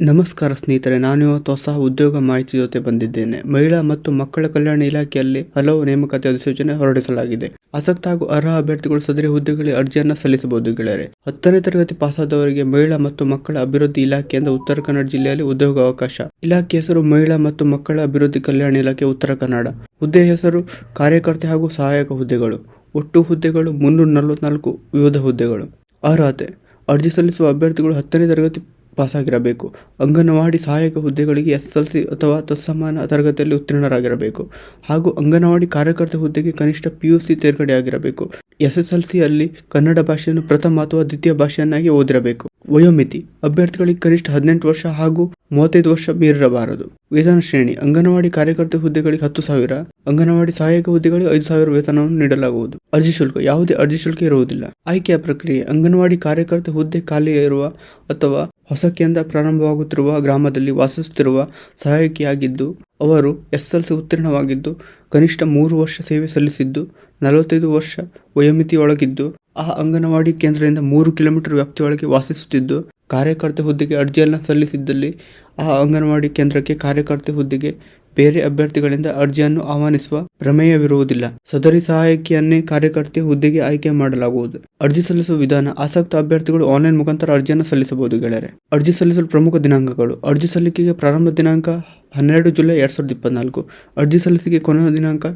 ನಮಸ್ಕಾರ ಸ್ನೇಹಿತರೆ ನಾನು ಇವತ್ತು ಹೊಸ ಉದ್ಯೋಗ ಮಾಹಿತಿ ಜೊತೆ ಬಂದಿದ್ದೇನೆ. ಮಹಿಳಾ ಮತ್ತು ಮಕ್ಕಳ ಕಲ್ಯಾಣ ಇಲಾಖೆಯಲ್ಲಿ ಹಲವು ನೇಮಕಾತಿ ಅಧಿಸೂಚನೆ ಹೊರಡಿಸಲಾಗಿದೆ. ಆಸಕ್ತ ಹಾಗೂ ಅರ್ಹ ಅಭ್ಯರ್ಥಿಗಳು ಸದರಿ ಹುದ್ದೆಗಳಿಗೆ ಅರ್ಜಿಯನ್ನು ಸಲ್ಲಿಸಬಹುದು ಗೆಳೆಯರೆ. ಹತ್ತನೇ ತರಗತಿ ಪಾಸಾದವರಿಗೆ ಮಹಿಳಾ ಮತ್ತು ಮಕ್ಕಳ ಅಭಿವೃದ್ಧಿ ಇಲಾಖೆಯಿಂದ ಉತ್ತರ ಕನ್ನಡ ಜಿಲ್ಲೆಯಲ್ಲಿ ಉದ್ಯೋಗ ಅವಕಾಶ. ಇಲಾಖೆ ಹೆಸರು ಮಹಿಳಾ ಮತ್ತು ಮಕ್ಕಳ ಅಭಿವೃದ್ಧಿ ಕಲ್ಯಾಣ ಇಲಾಖೆ ಉತ್ತರ ಕನ್ನಡ. ಹುದ್ದೆ ಹೆಸರು ಕಾರ್ಯಕರ್ತೆ ಹಾಗೂ ಸಹಾಯಕ ಹುದ್ದೆಗಳು. ಒಟ್ಟು ಹುದ್ದೆಗಳು ಮುನ್ನೂರ ನಲವತ್ನಾಲ್ಕು ವಿವಿಧ ಹುದ್ದೆಗಳು. ಅರ್ಹತೆ, ಅರ್ಜಿ ಸಲ್ಲಿಸುವ ಅಭ್ಯರ್ಥಿಗಳು ಹತ್ತನೇ ತರಗತಿ ಪಾಸಾಗಿರಬೇಕು ಅಂಗನವಾಡಿ ಸಹಾಯಕ ಹುದ್ದೆಗಳಿಗೆ ಎಸ್ ಎಲ್ ಸಿ ಅಥವಾ ತತ್ಸಮಾನ ತರಗತಿಯಲ್ಲಿ ಉತ್ತೀರ್ಣರಾಗಿರಬೇಕು. ಹಾಗೂ ಅಂಗನವಾಡಿ ಕಾರ್ಯಕರ್ತ ಹುದ್ದೆಗೆ ಕನಿಷ್ಠ ಪಿ ಯು ಸಿ ತೇರ್ಗಡೆಯಾಗಿರಬೇಕು. ಎಸ್ ಎಸ್ ಎಲ್ ಸಿಯಲ್ಲಿ ಕನ್ನಡ ಭಾಷೆಯನ್ನು ಪ್ರಥಮ ಅಥವಾ ದ್ವಿತೀಯ ಭಾಷೆಯನ್ನಾಗಿ ಓದಿರಬೇಕು. ವಯೋಮಿತಿ. ಅಭ್ಯರ್ಥಿಗಳಿಗೆ ಕನಿಷ್ಠ ಹದಿನೆಂಟು ವರ್ಷ ಹಾಗೂ ಮೂವತ್ತೈದು ವರ್ಷ ಮೀರಿರಬಾರದು. ವೇತನ ಶ್ರೇಣಿ. ಅಂಗನವಾಡಿ ಕಾರ್ಯಕರ್ತ ಹುದ್ದೆಗಳಿಗೆ ಹತ್ತು ಸಾವಿರ, ಅಂಗನವಾಡಿ ಸಹಾಯಕ ಹುದ್ದೆಗಳಿಗೆ ಐದು ಸಾವಿರ ವೇತನವನ್ನು ನೀಡಲಾಗುವುದು. ಅರ್ಜಿ ಶುಲ್ಕ. ಯಾವುದೇ ಅರ್ಜಿ ಶುಲ್ಕ ಇರುವುದಿಲ್ಲ. ಆಯ್ಕೆಯ ಪ್ರಕ್ರಿಯೆ. ಅಂಗನವಾಡಿ ಕಾರ್ಯಕರ್ತ ಹುದ್ದೆ ಖಾಲಿ ಇರುವ ಅಥವಾ ಹೊಸ ಕೇಂದ್ರ ಪ್ರಾರಂಭವಾಗುತ್ತಿರುವ ಗ್ರಾಮದಲ್ಲಿ ವಾಸಿಸುತ್ತಿರುವ ಸಹಾಯಕಿಯಾಗಿದ್ದು, ಅವರು ಎಸ್ ಎಲ್ ಸಿ ಉತ್ತೀರ್ಣವಾಗಿದ್ದು, ಕನಿಷ್ಠ ಮೂರು ವರ್ಷ ಸೇವೆ ಸಲ್ಲಿಸಿದ್ದು, ನಲವತ್ತೈದು ವರ್ಷ ವಯೋಮಿತಿಯೊಳಗಿದ್ದು ಆ ಅಂಗನವಾಡಿ ಕೇಂದ್ರದಿಂದ ಮೂರು ಕಿಲೋಮೀಟರ್ ವ್ಯಾಪ್ತಿಯೊಳಗೆ ವಾಸಿಸುತ್ತಿದ್ದು, ಕಾರ್ಯಕರ್ತೆ ಹುದ್ದೆಗೆ ಅರ್ಜಿಯನ್ನು ಸಲ್ಲಿಸಿದ್ದಲ್ಲಿ ಆ ಅಂಗನವಾಡಿ ಕೇಂದ್ರಕ್ಕೆ ಕಾರ್ಯಕರ್ತೆ ಹುದ್ದೆಗೆ ಬೇರೆ ಅಭ್ಯರ್ಥಿಗಳಿಂದ ಅರ್ಜಿಯನ್ನು ಆಹ್ವಾನಿಸುವ ಪ್ರಮೇಯವಿರುವುದಿಲ್ಲ. ಸದರಿ ಸಹಾಯಕಿಯನ್ನೇ ಕಾರ್ಯಕರ್ತೆ ಹುದ್ದೆಗೆ ಆಯ್ಕೆ ಮಾಡಲಾಗುವುದು. ಅರ್ಜಿ ಸಲ್ಲಿಸುವ ವಿಧಾನ ಆಸಕ್ತ ಅಭ್ಯರ್ಥಿಗಳು ಆನ್ಲೈನ್ ಮುಖಾಂತರ ಅರ್ಜಿಯನ್ನು ಸಲ್ಲಿಸಬಹುದು ಗೆಳೆಯರೆ. ಅರ್ಜಿ ಸಲ್ಲಿಸಲು ಪ್ರಮುಖ ದಿನಾಂಕಗಳು. ಅರ್ಜಿ ಸಲ್ಲಿಕೆಗೆ ಪ್ರಾರಂಭ ದಿನಾಂಕ ಹನ್ನೆರಡು ಜುಲೈ ಎರಡ್ ಸಾವಿರದ ಇಪ್ಪತ್ನಾಲ್ಕು. ಅರ್ಜಿ ಸಲ್ಲಿಸಿಕೆ ಕೊನೆಯ ದಿನಾಂಕ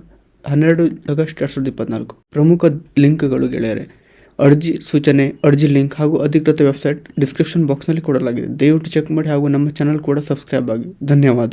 ಹನ್ನೆರಡು ಆಗಸ್ಟ್ ಎರಡ್ ಸಾವಿರದ ಇಪ್ಪತ್ನಾಲ್ಕು. ಪ್ರಮುಖ ಲಿಂಕ್ಗಳು ಗೆಳೆಯರೆ. ಅರ್ಜಿ ಸೂಚನೆ, ಅರ್ಜಿ ಲಿಂಕ್ ಹಾಗೂ ಅಧಿಕೃತ ವೆಬ್ಸೈಟ್ ಡಿಸ್ಕ್ರಿಪ್ಷನ್ ಬಾಕ್ಸ್ನಲ್ಲಿ ಕೊಡಲಾಗಿದೆ. ದಯವಿಟ್ಟು ಚೆಕ್ ಮಾಡಿ ಹಾಗೂ ನಮ್ಮ ಚಾನಲ್ ಕೂಡ ಸಬ್ಸ್ಕ್ರೈಬ್ ಆಗಿ. ಧನ್ಯವಾದ.